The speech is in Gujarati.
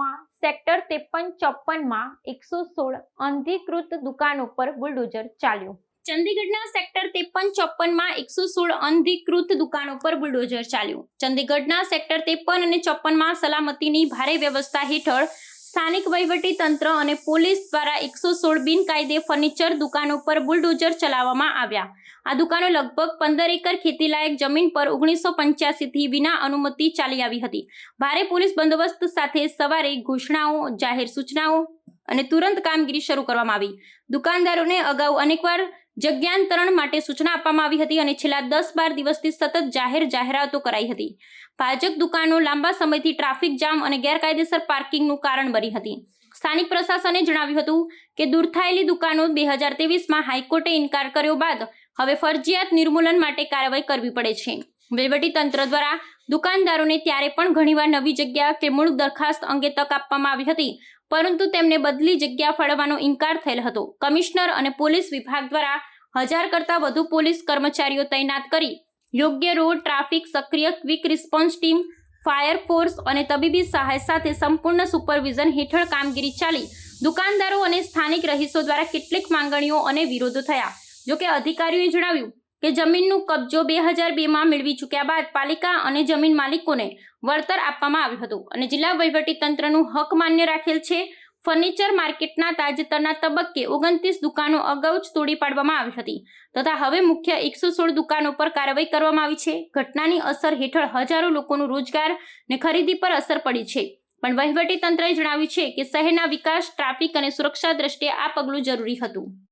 ચંદીગઢમાં સેક્ટર ત્રેપન ચોપનમાં એકસો સોળ અનધિકૃત દુકાનો પર બુલડોઝર ચાલ્યું. ચંદીગઢના સેક્ટર ત્રેપન ચોપનમાં એકસો સોળ અનધિકૃત દુકાનો પર બુલડોઝર ચાલ્યું. ચંદીગઢના સેક્ટર ત્રેપન અને ચોપનમાં સલામતીની ભારે વ્યવસ્થા હેઠળ સ્થાનિક વહીવટી તંત્ર અને પોલીસ દ્વારા એકસો સોળ બિનકાયદે ફર્નિચર દુકાનો પર બુલડોઝર ચલાવવામાં આવ્યા. આ દુકાનો લગભગ પંદર એકર ખેતીલાયક જમીન પર ઓગણીસો પંચ્યાસીથી વિના અનુમતિ ચાલી આવી હતી. ભારે પોલીસ બંદોબસ્ત સાથે સવારે ઘોષણાઓ, જાહેર સૂચનાઓ અને તુરંત કામગીરી શરૂ કરવામાં આવી. દુકાનદારોને અગાઉ અનેકવાર જગ્યાંતરણ માટે સૂચના આપવામાં આવી હતી અને છેલ્લા દસ બાર દિવસથી સતત જાહેર જાહેરાતો કરાઈ હતી. ભાજક દુકાનો લાંબા સમયથી ટ્રાફિક જામ અને ગેરકાયદેસર પાર્કિંગનું કારણ બની હતી. સ્થાનિક પ્રશાસને જણાવ્યું હતું કે દૂર થાયેલી દુકાનો બે હજાર તેવીસમાં હાઈકોર્ટે ઇનકાર કર્યો બાદ હવે ફરજિયાત નિર્મૂલન માટે કાર્યવાહી કરવી પડે છે. વહીવટી તંત્ર દ્વારા દુકાનદારોને ત્યારે પણ ઘણીવાર નવી જગ્યા કે મૂળ દરખાસ્ત અંગે તક આપવામાં આવી હતી. પરંતુ તેમને બદલી જગ્યા ફાળવવાનો ઇનકાર થયેલ હતો. કમિશનર અને પોલીસ વિભાગ દ્વારા હજાર કરતાં વધુ પોલીસ કર્મચારીઓ તૈનાત કરી યોગ્ય રોડ, ટ્રાફિક, સક્રિય quick response team, fire force અને તબીબી સહાય સાથે સંપૂર્ણ સુપરવિઝન હેઠળ કામગીરી ચાલી. દુકાનદારો અને સ્થાનિક રહીશો દ્વારા કેટલીક માંગણીઓ અને વિરોધો થયા. જોકે અધિકારીઓએ જણાવ્યું કે જમીનનું કબજો બે હજાર બેમાં મેળવી ચૂક્યા બાદ પાલિકા અને જમીન માલિકોને વળતર આપવામાં આવ્યું હતું. અને જિલ્લા વહીવટી તંત્રનું હક માન્ય રાખેલ છે. ફર્નિચર માર્કેટના તાજેતરના તબક્કે ઓગણત્રીસ દુકાનો અગાઉ જ તોડી પાડવામાં આવી હતી. તથા હવે મુખ્ય એકસો સોળ દુકાનો પર કાર્યવાહી કરવામાં આવી છે. ઘટનાની અસર હેઠળ હજારો લોકોનું રોજગાર ને ખરીદી પર અસર પડી છે. પણ વહીવટી તંત્રએ જણાવ્યું છે કે શહેરના વિકાસ, ટ્રાફિક અને સુરક્ષા દ્રષ્ટિએ આ પગલું જરૂરી હતું.